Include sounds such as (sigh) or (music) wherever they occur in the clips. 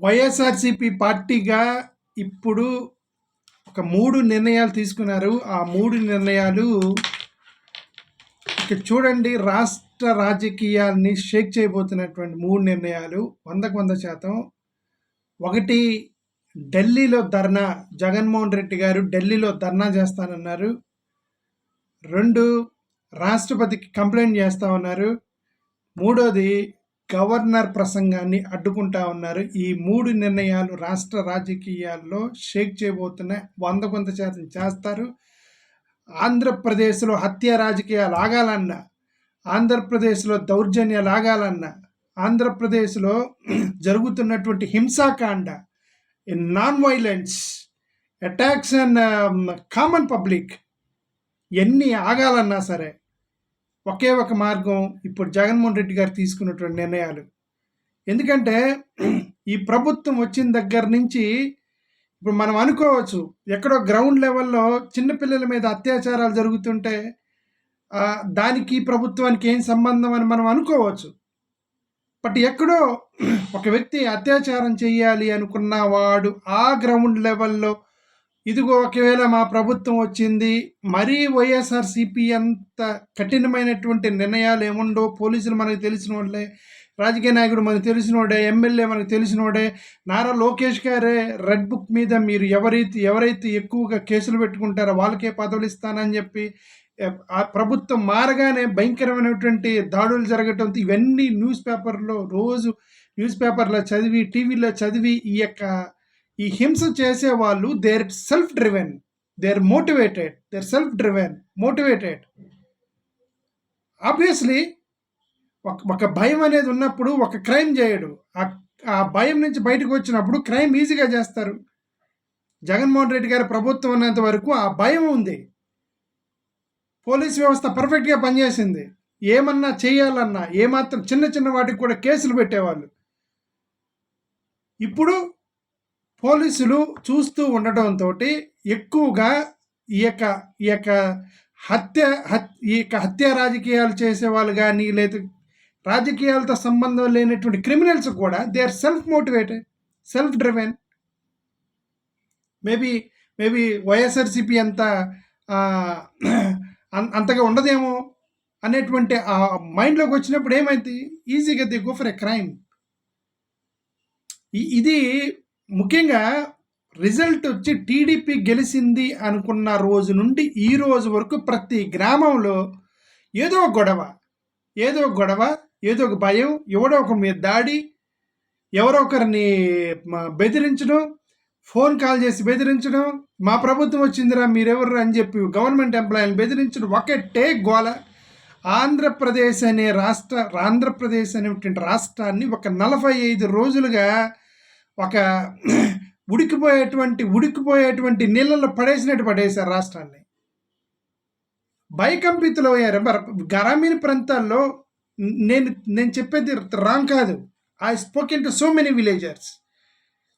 వైఎస్ఆర్సిపి పార్టీగా ఇప్పుడు ఒక మూడు నిర్ణయాలు తీసుకున్నారు. ఆ మూడు నిర్ణయాలు ఇక చూడండి రాష్ట్ర రాజకీయాల్ని షేక్ చేయబోతున్నటువంటి మూడు నిర్ణయాలు వందకు వంద శాతం. ఒకటి ఢిల్లీలో ధర్నా జగన్మోహన్ రెడ్డి గారు ఢిల్లీలో ధర్నా చేస్తానన్నారు. రెండు రాష్ట్రపతికి కంప్లైంట్ చేస్తా ఉన్నారు. మూడోది గవర్నర్ ప్రసంగాన్ని అడ్డుకుంటా ఉన్నారు. ఈ మూడు నిర్ణయాలు రాష్ట్ర రాజకీయాల్లో షేక్ చేయబోతున్నాయి. వంద కొంత శాతం చేస్తారు. ఆంధ్రప్రదేశ్లో హత్య రాజకీయాలు ఆగాలన్నా ఆంధ్రప్రదేశ్లో దౌర్జన్యాలు ఆగాలన్నా ఆంధ్రప్రదేశ్లో జరుగుతున్నటువంటి హింసాకాండ non violence attacks and common public ఎన్ని ఆగాలన్నా సరే ఒకే ఒక మార్గం ఇప్పుడు జగన్మోహన్ రెడ్డి గారు తీసుకున్నటువంటి నిర్ణయాలు. ఎందుకంటే ఈ ప్రభుత్వం వచ్చిన దగ్గర నుంచి ఇప్పుడు మనం అనుకోవచ్చు ఎక్కడో గ్రౌండ్ లెవెల్లో చిన్నపిల్లల మీద అత్యాచారాలు జరుగుతుంటే దానికి ప్రభుత్వానికి ఏం సంబంధం అని మనం అనుకోవచ్చు. బట్ ఎక్కడో ఒక వ్యక్తి అత్యాచారం చేయాలి అనుకున్న వాడు ఆ గ్రౌండ్ లెవెల్లో ఇదిగో ఒకవేళ మా ప్రభుత్వం వచ్చింది మరీ వైఎస్ఆర్సీపీ అంత కఠినమైనటువంటి నిర్ణయాలు ఏముండో పోలీసులు మనకు తెలిసిన వాళ్ళే రాజకీయ నాయకుడు మనకు తెలిసినోడే ఎమ్మెల్యే మనకు తెలిసినోడే నారా లోకేష్ గారే రెడ్ బుక్ మీద మీరు ఎవరైతే ఎవరైతే ఎక్కువగా కేసులు పెట్టుకుంటారో వాళ్ళకే పదవులు ఇస్తానని చెప్పి ఆ ప్రభుత్వం మారగానే భయంకరమైనటువంటి దాడులు జరగటంతో ఇవన్నీ న్యూస్ పేపర్లో రోజు న్యూస్ పేపర్లో చదివి టీవీలో చదివి ఈ యొక్క ఈ హింస చేసే వాళ్ళు they're self driven they're motivated they're self driven motivated obviously ఒక ఒక భయం అనేది ఉన్నప్పుడు ఒక క్రైమ్ చేయడు. ఆ- ఆ భయం నుంచి బయటకు వచ్చినప్పుడు క్రైమ్ ఈజీగా చేస్తారు. జగన్మోహన్ రెడ్డి గారి ప్రభుత్వం ఉన్నంత వరకు ఆ భయం ఉంది. పోలీస్ వ్యవస్థ పర్ఫెక్ట్గా పనిచేసింది. ఏమన్నా చేయాలన్నా ఏమాత్రం చిన్న చిన్న వాటికి కూడా కేసులు పెట్టేవాళ్ళు. ఇప్పుడు పోలీసులు చూస్తూ ఉండటంతో ఎక్కువగా ఈ యొక్క ఈ యొక్క హత్య ఈ యొక్క హత్య రాజకీయాలు చేసేవాళ్ళు కానీ లేదా రాజకీయాలతో సంబంధం లేనటువంటి క్రిమినల్స్ కూడా they are self motivated self driven maybe maybe YSRCP అంత అంతగా ఉండదేమో అనేటువంటి ఆ మైండ్లోకి వచ్చినప్పుడు ఏమైంది? ఈజీగా they go for a crime ఇది ముఖ్యంగా రిజల్ట్ వచ్చి టీడీపీ గెలిచింది అనుకున్న రోజు నుండి ఈ రోజు వరకు ప్రతి గ్రామంలో ఏదో గొడవ ఏదో గొడవ ఏదో ఒక భయం ఎవడో ఒక మీద దాడి ఎవరో ఒకరిని బెదిరించడం ఫోన్ కాల్ చేసి బెదిరించడం మా ప్రభుత్వం వచ్చిందిరా మీరెవరు అని చెప్పి గవర్నమెంట్ ఎంప్లాయీని బెదిరించడం ఒకటే గోల. ఆంధ్రప్రదేశ్ అనే రాష్ట్ర ఆంధ్రప్రదేశ్ అనేటువంటి రాష్ట్రాన్ని ఒక నలభై ఐదు రోజులుగా ఒక (clears throat) ఉడికిపోయేటువంటి ఉడికిపోయేటువంటి నీళ్ళల్లో పడేసినట్టు పడేశారు రాష్ట్రాన్ని. భయకంపితులు అయ్యారు. గ్రామీణ ప్రాంతాల్లో నేను నేను చెప్పేది రాంగ్ కాదు. I spoken to so many villagers.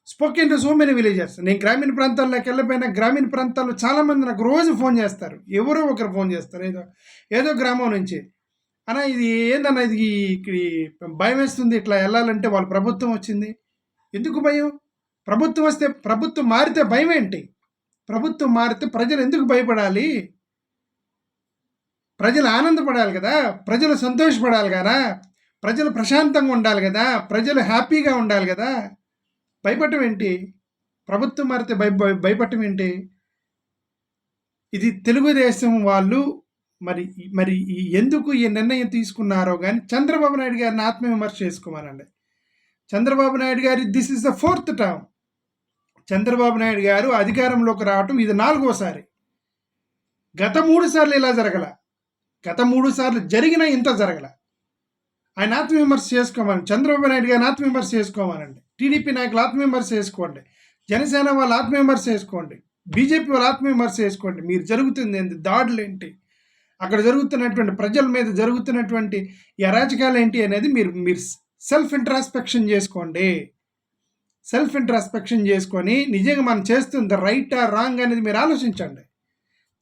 Spoken to so many villagers. నేను గ్రామీణ ప్రాంతాల్లోకి వెళ్ళిపోయిన గ్రామీణ ప్రాంతాల్లో చాలామంది నాకు రోజు ఫోన్ చేస్తారు. ఎవరో ఒకరు ఫోన్ చేస్తారు. ఏదో ఏదో గ్రామం నుంచి. అన్న ఇది ఏందన్నా ఇది ఇక్కడ భయం వేస్తుంది ఇట్లా వెళ్ళాలంటే వాళ్ళ ప్రభుత్వం వచ్చింది. ఎందుకు భయం? ప్రభుత్వం వస్తే ప్రభుత్వం మారితే భయం ఏంటి? ప్రభుత్వం మారితే ప్రజలు ఎందుకు భయపడాలి? ప్రజలు ఆనందపడాలి కదా? ప్రజలు సంతోషపడాలి కదా? ప్రజలు ప్రశాంతంగా ఉండాలి కదా? ప్రజలు హ్యాపీగా ఉండాలి కదా? భయపడటం ఏంటి? ప్రభుత్వం మారితే భయ భయపడటం ఏంటి? ఇది తెలుగుదేశం వాళ్ళు మరి మరి ఈ ఎందుకు ఈ నిర్ణయం తీసుకున్నారో కానీ చంద్రబాబు నాయుడు గారిని ఆత్మవిమర్శ చేసుకోమనండి. చంద్రబాబు నాయుడు గారి this is the fourth term Chandrababu Naidu garu అధికారంలోకి రావటం ఇది నాలుగోసారి. గత మూడు సార్లు ఇలా జరగల. గత మూడు సార్లు జరిగిన ఇంత జరగల. ఆయన ఆత్మవిమర్శ చేసుకోమని చంద్రబాబు నాయుడు గారిని ఆత్మవిమర్శ చేసుకోమనండి. టీడీపీ నాయకులు ఆత్మవిమర్శ చేసుకోండి. జనసేన వాళ్ళు ఆత్మవిమర్శ చేసుకోండి. బీజేపీ వాళ్ళు ఆత్మవిమర్శ చేసుకోండి. మీరు జరుగుతుంది ఏంటి దాడులు ఏంటి? అక్కడ జరుగుతున్నటువంటి ప్రజల మీద జరుగుతున్నటువంటి ఈ అరాచకాలు ఏంటి అనేది మీరు మీరు సెల్ఫ్ ఇంట్రాస్పెక్షన్ చేసుకోండి. సెల్ఫ్ ఇంట్రాస్పెక్షన్ చేసుకొని నిజంగా మనం చేస్తుంది రైటా రాంగ్ అనేది మీరు ఆలోచించండి.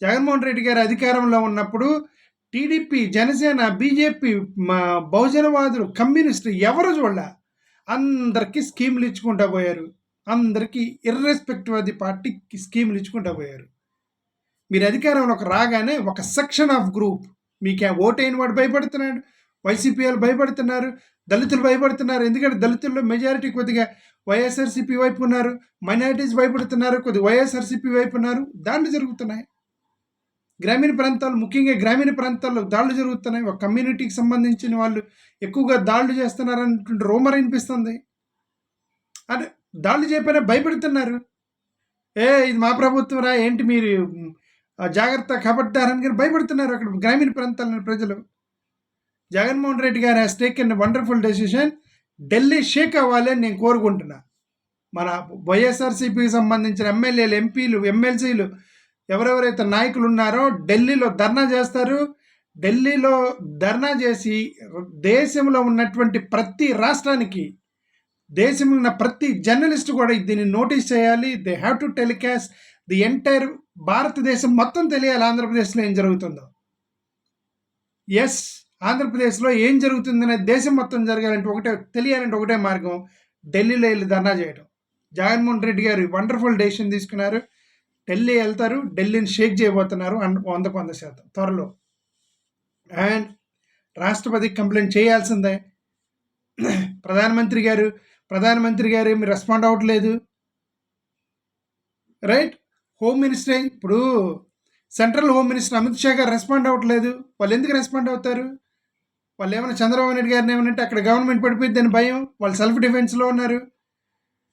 జగన్మోహన్ రెడ్డి గారు అధికారంలో ఉన్నప్పుడు టీడీపీ జనసేన బీజేపీ మా బహుజనవాదులు కమ్యూనిస్టులు ఎవరు చూడ అందరికీ స్కీములు ఇచ్చుకుంటా పోయారు. అందరికీ ఇర్రెస్పెక్టివ్ అది పార్టీకి స్కీములు ఇచ్చుకుంటా పోయారు. మీరు అధికారంలోకి రాగానే ఒక సెక్షన్ ఆఫ్ గ్రూప్ మీకు ఓటైన వాడు భయపడుతున్నాడు వైసీపీ వాళ్ళు భయపడుతున్నారు దళితులు భయపడుతున్నారు. ఎందుకంటే దళితుల్లో మెజారిటీ కొద్దిగా వైఎస్ఆర్సీపీ వైపు ఉన్నారు. మైనారిటీస్ భయపడుతున్నారు. కొద్దిగా వైఎస్ఆర్సీపీ వైపు ఉన్నారు. దాడులు జరుగుతున్నాయి. గ్రామీణ ప్రాంతాలు ముఖ్యంగా గ్రామీణ ప్రాంతాల్లో దాడులు జరుగుతున్నాయి. ఒక కమ్యూనిటీకి సంబంధించిన వాళ్ళు ఎక్కువగా దాడులు చేస్తున్నారు అనేటువంటి రోమర్ అనిపిస్తుంది అంటే దాడులు చెప్పినా భయపెడుతున్నారు. ఏ ఇది మా ప్రభుత్వం రా ఏంటి మీరు జాగ్రత్త కబడ్డారని కానీ భయపడుతున్నారు అక్కడ గ్రామీణ ప్రాంతాల ప్రజలు. Jaganmohan Reddy garu has taken wonderful decision Delhi shake అవ్వాలి అని నేను కోరుకుంటున్నా. మన వైఎస్ఆర్సీపీకి సంబంధించిన ఎమ్మెల్యేలు ఎంపీలు ఎమ్మెల్సీలు ఎవరెవరైతే నాయకులు ఉన్నారో ఢిల్లీలో ధర్నా చేస్తారు. ఢిల్లీలో ధర్నా చేసి దేశంలో ఉన్నటువంటి ప్రతి రాష్ట్రానికి దేశంలో ఉన్న ప్రతి జర్నలిస్ట్ కూడా దీన్ని నోటీస్ చేయాలి. They have to telecast the entire భారతదేశం మొత్తం తెలియాలి. ఆంధ్రప్రదేశ్లో ఏం జరుగుతుందో. ఎస్ ఆంధ్రప్రదేశ్లో ఏం జరుగుతుందనే దేశం మొత్తం జరగాలంటే ఒకటే తెలియాలంటే ఒకటే మార్గం ఢిల్లీలో వెళ్ళి ధర్నా చేయడం జగన్మోహన్ రెడ్డి గారు వండర్ఫుల్ డెసిషన్ తీసుకున్నారు. ఢిల్లీ వెళ్తారు ఢిల్లీని షేక్ చేయబోతున్నారు వంద వందకు వంద శాతం త్వరలో. అండ్ రాష్ట్రపతికి కంప్లైంట్ చేయాల్సిందే. ప్రధానమంత్రి గారు ప్రధానమంత్రి గారు ఏమి రెస్పాండ్ అవ్వట్లేదు. రైట్? హోమ్ మినిస్టర్ ఇప్పుడు central home minister Amit Shah garu respond అవ్వట్లేదు. వాళ్ళు ఎందుకు రెస్పాండ్ అవుతారు? వాళ్ళు ఏమైనా చంద్రబాబు నాయుడు గారిని ఏమనంటే అక్కడ గవర్నమెంట్ పడిపోయిందని భయం. వాళ్ళు సెల్ఫ్ డిఫెన్స్లో ఉన్నారు.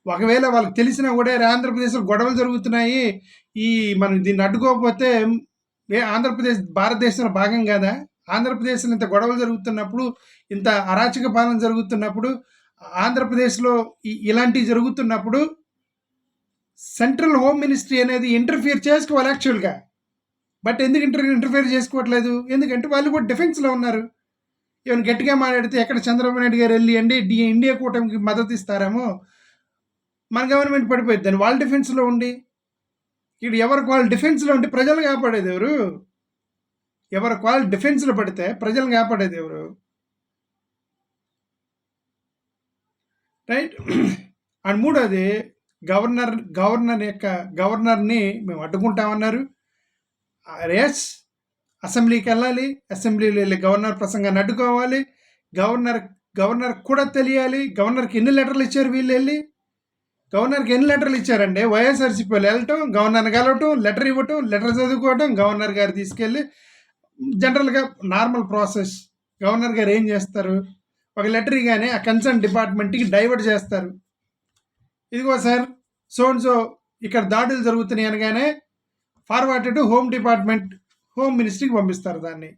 ఒకవేళ వాళ్ళకి తెలిసినా కూడా ఆంధ్రప్రదేశ్లో గొడవలు జరుగుతున్నాయి. ఈ మనం దీన్ని అడ్డుకోకపోతే ఏ ఆంధ్రప్రదేశ్ భారతదేశంలో భాగం కాదా? ఆంధ్రప్రదేశ్లో ఇంత గొడవలు జరుగుతున్నప్పుడు ఇంత అరాచక పాలన జరుగుతున్నప్పుడు ఆంధ్రప్రదేశ్లో ఇలాంటివి జరుగుతున్నప్పుడు సెంట్రల్ హోమ్ మినిస్ట్రీ అనేది ఇంటర్ఫియర్ చేసుకోవాలి యాక్చువల్గా బట్ ఎందుకు ఇంటర్ ఇంటర్ఫియర్ చేసుకోవట్లేదు? ఎందుకంటే వాళ్ళు కూడా డిఫెన్స్లో ఉన్నారు. ఈవెన్ గట్టిగా మాట్లాడితే ఎక్కడ చంద్రబాబు నాయుడు గారు వెళ్ళి అండి డి ఇండియా కూటమికి మద్దతు ఇస్తారేమో మన గవర్నమెంట్ పడిపోయింది దాన్ని వాళ్ళ డిఫెన్స్లో ఉండి ఇక్కడ ఎవరికి వాళ్ళు డిఫెన్స్లో ఉండి ప్రజలు కాపాడేది ఎవరు? ఎవరికి వాళ్ళు డిఫెన్స్లో పడితే ప్రజలు కాపాడేది ఎవరు? రైట్ (clears throat) అండ్ మూడోది గవర్నర్ గవర్నర్ యొక్క గవర్నర్ని మేము అడ్డుకుంటామన్నారు. Ah, ఎస్ అసెంబ్లీకి వెళ్ళాలి అసెంబ్లీలో వెళ్ళి గవర్నర్ ప్రసంగాన్ని అడ్డుకోవాలి గవర్నర్ గవర్నర్ కూడా తెలియాలి గవర్నర్కి ఎన్ని లెటర్లు ఇచ్చారు వీళ్ళు వెళ్ళి? గవర్నర్కి ఎన్ని లెటర్లు ఇచ్చారండి? వైఎస్ఆర్సీపీ వాళ్ళు వెళ్ళటం గవర్నర్ని కలవటం లెటర్ ఇవ్వటం లెటర్ చదువుకోవటం గవర్నర్ గారు తీసుకెళ్ళి జనరల్గా నార్మల్ ప్రాసెస్. గవర్నర్ గారు ఏం చేస్తారు? ఒక లెటర్ ఇగానే ఆ కన్సర్న్ డిపార్ట్మెంట్కి డైవర్ట్ చేస్తారు. ఇదిగో సార్ సో ఇక్కడ దాడులు జరుగుతున్నాయి అనగానే forward to home department home మినిస్ట్రీకి పంపిస్తారు దాన్ని.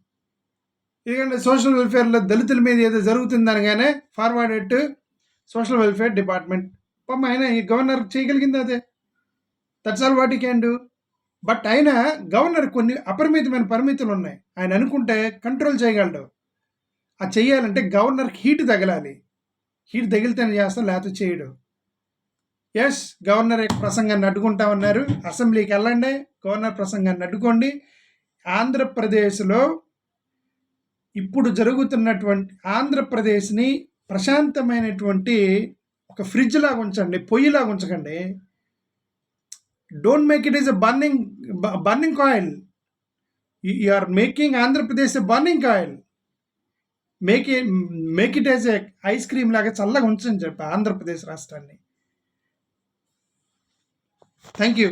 ఎందుకంటే సోషల్ వెల్ఫేర్లో దళితుల మీద ఏదో జరుగుతుంది అనగానే forward to social welfare department పాపం ఆయన ఈ గవర్నర్ చేయగలిగింది అదే? That's all what can do but ఆయన గవర్నర్ కొన్ని అపరిమితమైన పరిమితులు ఉన్నాయి. ఆయన అనుకుంటే కంట్రోల్ చేయగలడు. అది చెయ్యాలంటే గవర్నర్కి హీట్ తగలాలి. హీట్ తగిలితేనే చేస్తాం లేకపోతే చేయడు. ఎస్ గవర్నర్ ప్రసంగాన్ని ప్రసంగాన్ని అడ్డుకుంటామన్నారు అసెంబ్లీకి వెళ్ళండి గవర్నర్ ప్రసంగాన్ని అడ్డుకోండి. ఆంధ్రప్రదేశ్లో ఇప్పుడు జరుగుతున్నటువంటి ఆంధ్రప్రదేశ్ని ప్రశాంతమైనటువంటి ఒక ఫ్రిడ్జ్ లాగా ఉంచండి పొయ్యిలాగా ఉంచకండి. Don't make it is a burning burning coil you are making Andhra Pradesh a burning coil make make it as a ice cream లాగా చల్లగా ఉంచని చెప్పి ఆంధ్రప్రదేశ్ రాష్ట్రాన్ని. Thank you